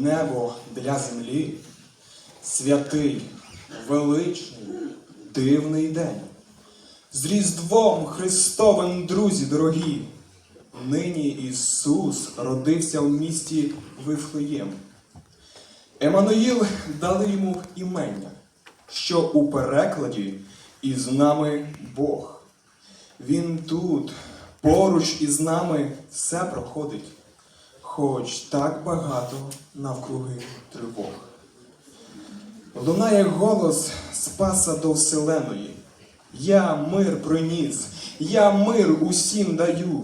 небо для землі, святий, величний, дивний день. З Різдвом Христовим, друзі дорогі, нині Ісус родився в місті Вифлеєм. Еммануїл дали йому імення, що у перекладі із нами Бог. Він тут, поруч із нами все проходить, хоч так багато навкруги тривог. Лунає голос Спаса до Вселеної. Я мир приніс, я мир усім даю.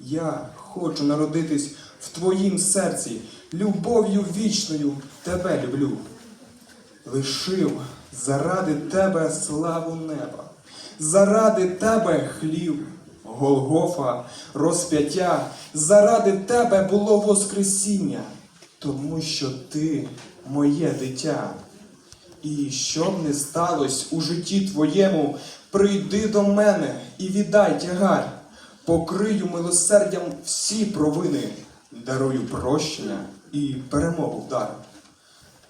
Я хочу народитись в твоїм серці, любов'ю вічною тебе люблю. Лишив заради тебе славу неба, заради тебе хлів, Голгофа, розп'яття, заради тебе було Воскресіння, тому що ти моє дитя. І що б не сталося у житті твоєму, прийди до мене і віддай тягар, покрию милосердям всі провини, дарую прощення і перемогу в дар.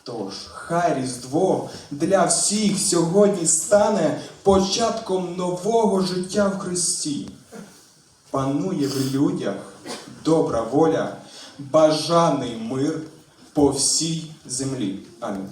Тож, хай Різдво для всіх сьогодні стане початком нового життя в Христі. Панує в людях добра воля, бажаний мир по всій землі. Амінь.